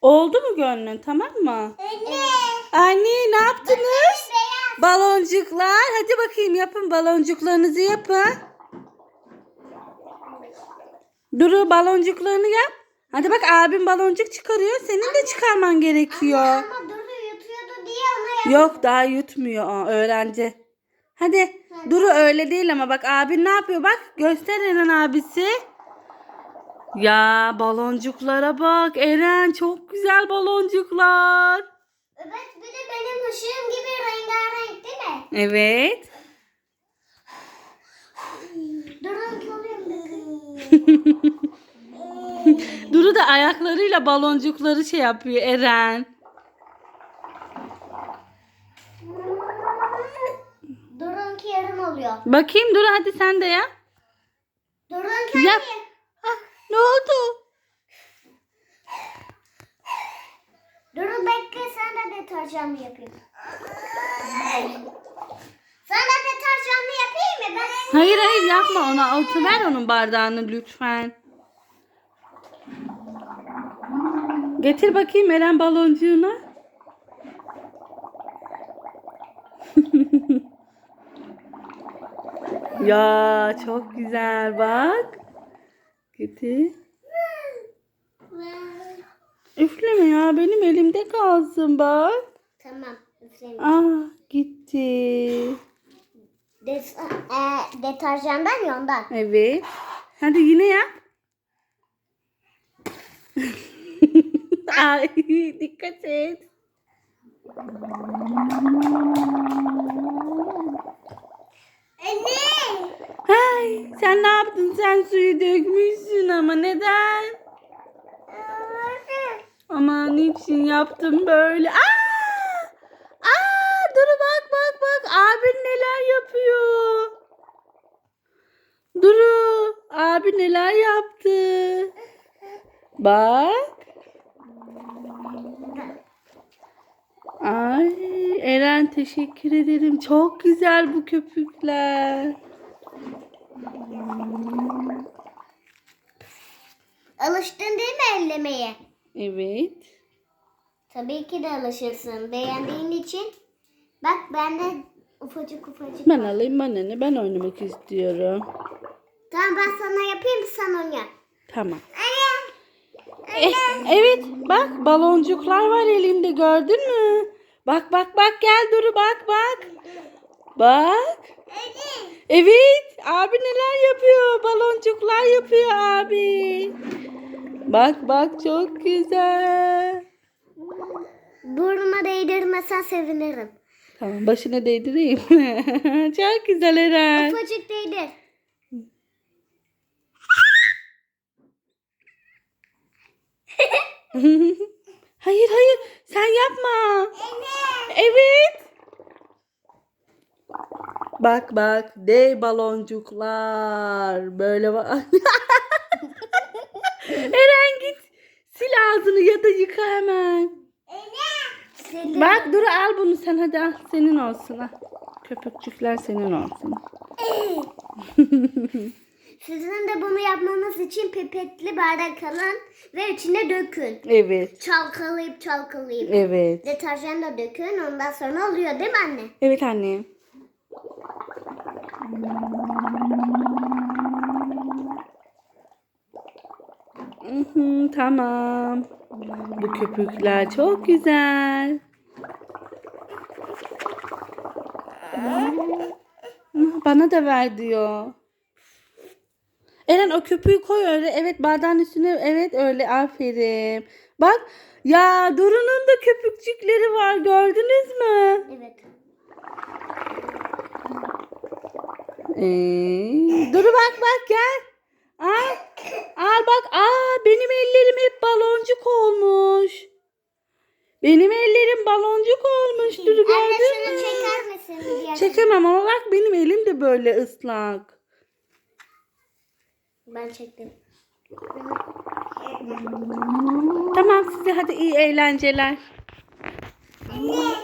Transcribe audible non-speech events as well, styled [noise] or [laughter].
Oldu mu gönlün tamam mı? Anne. Anne ne yaptınız? Baloncuklar. Hadi bakayım yapın baloncuklarınızı yapın. Duru baloncuklarını yap. Hadi bak abim baloncuk çıkarıyor. Senin de çıkarman gerekiyor. Ama Duru yutuyordu diye ona. Yok daha yutmuyor o öğrenci. Hadi. Duru öyle değil ama bak abin ne yapıyor bak. Göster Eren abisi. Ya baloncuklara bak Eren çok güzel baloncuklar. Evet bir de benim ışığım gibi rengarenk değil mi? Evet. Durun oluyor [laughs] Duru da ayaklarıyla baloncukları şey yapıyor Eren. Durun ki yarım oluyor. Bakayım Duru hadi sen de yap. Durun ki Yap. Ne oldu? Durun bekle de deterjanlı yapayım. Sana deterjanlı yapayım mı? Ben Hayır hayır yapma ona. Altı ver onun bardağını lütfen. Getir bakayım Eren baloncuğunu. [laughs] ya çok güzel bak. Getir. Üfleme ya benim elimde kalsın bak. Tamam. üfleyeyim. Ah gitti. Des e, deterjandan ya ondan. Evet. Hadi yine yap. [laughs] Ay dikkat et. Anne. Hay sen ne yaptın? Sen suyu dökmüşsün ama neden? Ama niçin yaptın böyle? Aa! Aa! Dur bak bak bak. Abin neler yapıyor? Duru, abi neler yaptı? Bak. Ay Eren teşekkür ederim. Çok güzel bu köpükler. Alıştın değil mi ellemeye? Evet. Tabii ki de alışırsın. Beğendiğin için. Bak ben de ufacık ufacık. Ben alayım bana ne? Ben oynamak istiyorum. Tamam ben sana yapayım sen onu yap. Tamam. Anne. Eh, evet bak baloncuklar var elimde gördün mü? Bak bak bak gel Duru bak bak. Bak. Anne. Evet abi neler yapıyor? Baloncuklar yapıyor abi. Bak bak çok güzel. Burnuma değdirmesen sevinirim. Tamam başına değdireyim. [laughs] çok güzel Eren. Ufacık değdir. [laughs] hayır hayır sen yapma. Anne. Evet. Bak bak dev baloncuklar böyle var. [laughs] Eren git sil ağzını ya da yıka hemen. Sildim. Bak dur al bunu sen hadi al senin olsun al. Köpükçükler senin olsun. [laughs] Sizin de bunu yapmanız için pipetli bardak alın ve içine dökün. Evet. Çalkalayıp çalkalayıp. Evet. Deterjan da dökün ondan sonra oluyor değil mi anne? Evet anne. Tamam. Bu köpükler çok güzel. Bana da ver diyor. Eren o köpüğü koy öyle. Evet bardağın üstüne. Evet öyle. Aferin. Bak ya Duru'nun da köpükçükleri var. Gördünüz mü? Evet. Ee, dur bak bak gel. Al. Al bak. Aa benim ellerim hep baloncuk olmuş. Benim ellerim baloncuk olmuş. Dur Anne gördün şunu mü? çeker misin? Diğer- Çekemem ama bak benim elim de böyle ıslak. Ben çektim. Tamam size hadi iyi eğlenceler. Hı.